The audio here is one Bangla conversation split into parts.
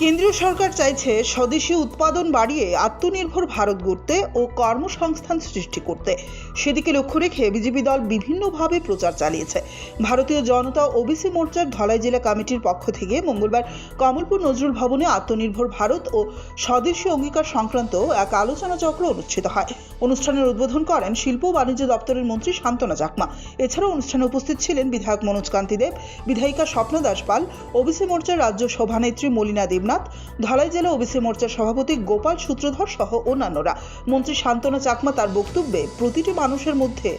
কেন্দ্রীয় সরকার চাইছে স্বদেশি উৎপাদন বাড়িয়ে আত্মনির্ভর ভারত গড়তে ও কর্মসংস্থান সৃষ্টি করতে। সেদিকে লক্ষ্য রেখে বিজেপি দল বিভিন্নভাবে প্রচার চালিয়েছে। ভারতীয় জনতা ওবিসি মোর্চার ধলাই জেলা কমিটির পক্ষ থেকে মঙ্গলবার কমলপুর নজরুল ভবনে আত্মনির্ভর ভারত ও স্বদেশী অঙ্গীকার সংক্রান্ত এক আলোচনা চক্র অনুষ্ঠিত হয়। অনুষ্ঠানের উদ্বোধন করেন শিল্প ও বাণিজ্য দপ্তরের মন্ত্রী শান্তনা চাকমা। এছাড়াও অনুষ্ঠানে উপস্থিত ছিলেন বিধায়ক মনোজ কান্তি দেব বিধায়িকা স্বপ্ন দাস পাল ওবিসি মোর্চার রাজ্য সভানেত্রী মলিনা দেবনাথ, ধলাই জেলা ওবিসি মোর্চার সভাপতি গোপাল সূত্রধর সহ অন্যান্যরা। মন্ত্রী শান্তনা চাকমা তার বক্তব্যে, প্রতিটি মানুষের মধ্যে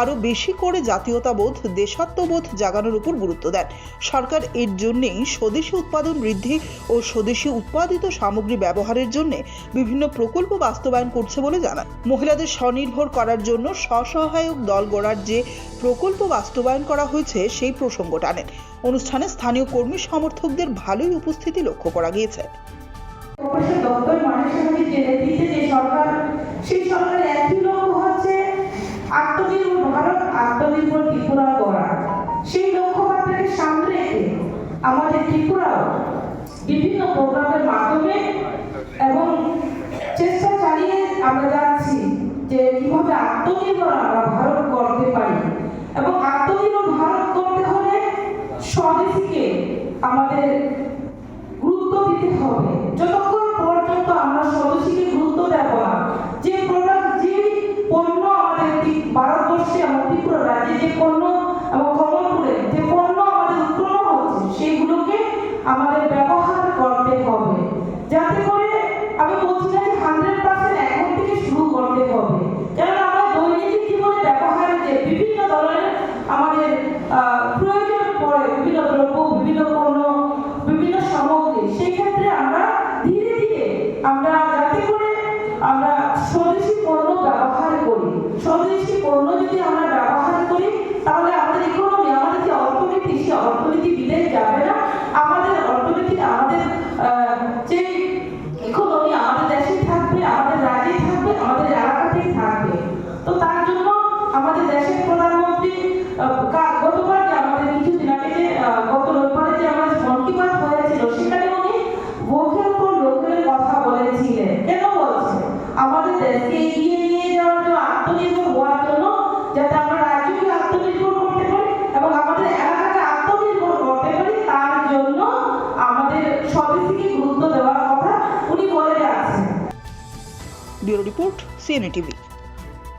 আরও বেশি করে জাতীয়তাবোধ, দেশাত্মবোধ জাগানোর উপর গুরুত্ব দেন। সরকার এর জন্যেই স্বদেশি উৎপাদন বৃদ্ধি ও স্বদেশি উৎপাদিত সামগ্রী ব্যবহারের জন্য বিভিন্ন প্রকল্প বাস্তবায়ন করছে বলে জানান। মহিলাদের স্বনির্ভর করার জন্য স্বসহায়ক দল গড়ার যে প্রকল্প বাস্তবায়ন করা হয়েছে, সেই প্রসঙ্গ টানেন অনুষ্ঠানে স্থানীয় কর্মী সমর্থকদের ভালোই উপস্থিতি লক্ষ্য করা গিয়েছে। আমাদের ত্রিপুরাও বিভিন্ন প্রোগ্রামের মাধ্যমে এবং চেষ্টা চালিয়ে আমরা যাচ্ছি যে কীভাবে আত্মনির্ভর আমরা ভারত করতে পারি। এবং আত্মনির্ভর ভারত করতে হলে স্বদেশীকে আমাদের গুরুত্ব দিতে হবে। যতক্ষণ পর্যন্ত আমরা স্বদেশীকে গুরুত্ব দেব না, যে প্রোডাক্ট যে পণ্য আমাদের ভারতবর্ষে এবং ত্রিপুরা রাজ্যে যে পণ্য এবং গতবার আমাদের গত যে আমাদের হয়েছিল উনি লোকালের কথা বলেছিলেন। কেন এগিয়ে যাওয়ার জন্য, আত্মনির্ভর জন্য, যাতে আমরা আত্মনির্ভর করতে পারি এবং আমাদের করতে তার জন্য আমাদের গুরুত্ব উনি বলে রিপোর্ট, সিএনএ টিভি।